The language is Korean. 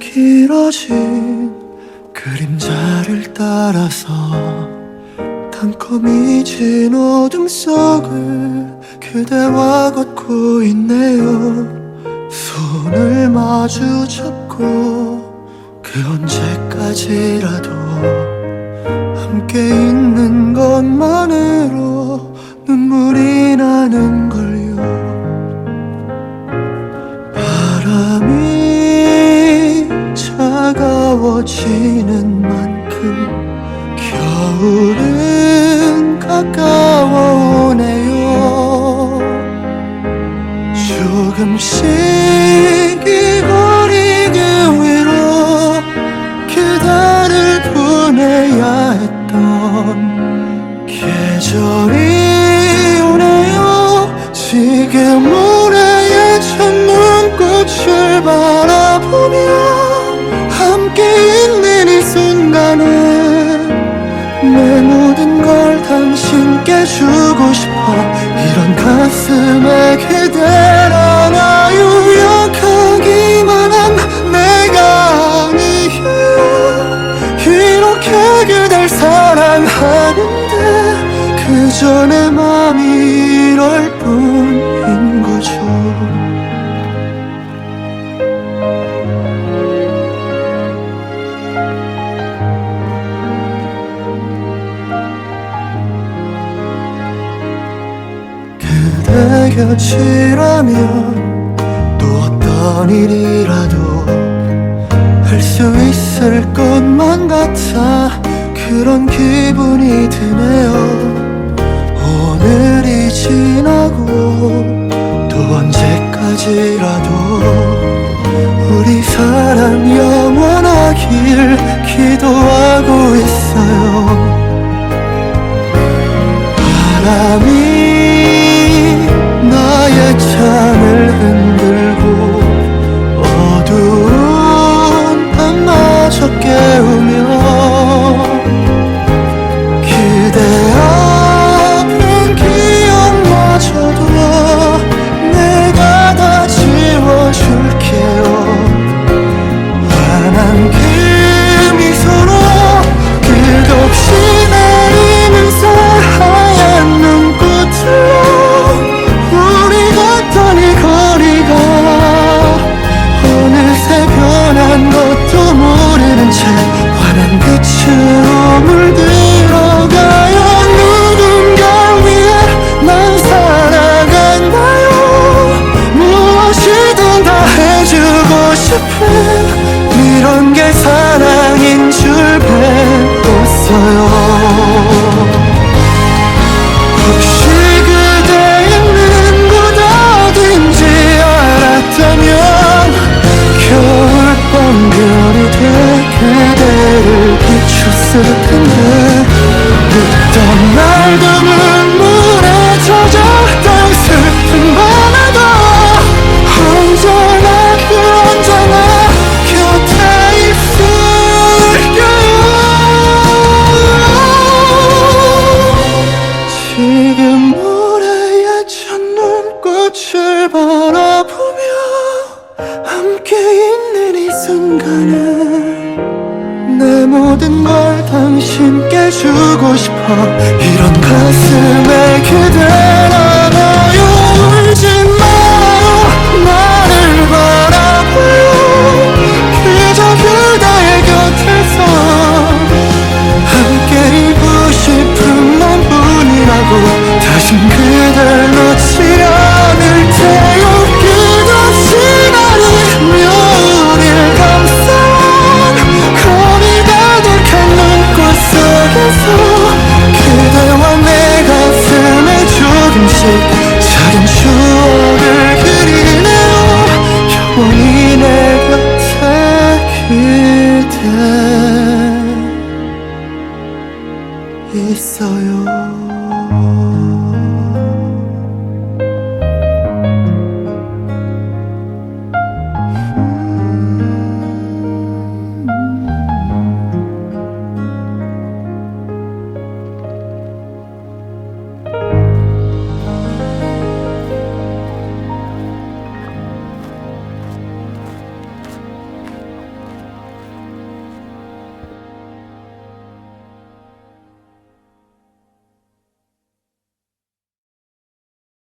흩어진 그림자를 따라서 단검이 진 어둠 속을 그대와 걷고 있네요. 손을 마주 잡고 그 언제까지라도 함께 조금씩 이 거리 그 위로 그대를 보내야 했던 계절이 오네요. 지금 올해의 첫눈꽃을 바라보며 함께 있는 이 순간은 내 모든 걸 당신께 주고 싶어. 이런 가슴에 안 사랑하는데 그저 내 맘이 이럴 뿐인 거죠. 그대 곁이라면 또 어떤 일이라도 할 수 있을 것만 같아 그런 기분이 드네요. 오늘이 지나고 또 언제까지라도 우리 사랑 영원하길 기도하고 있어요. 바람이 밤마저 함께 있는 이 순간에 내 모든 걸 당신께 주고 싶어. 이런 가슴에 안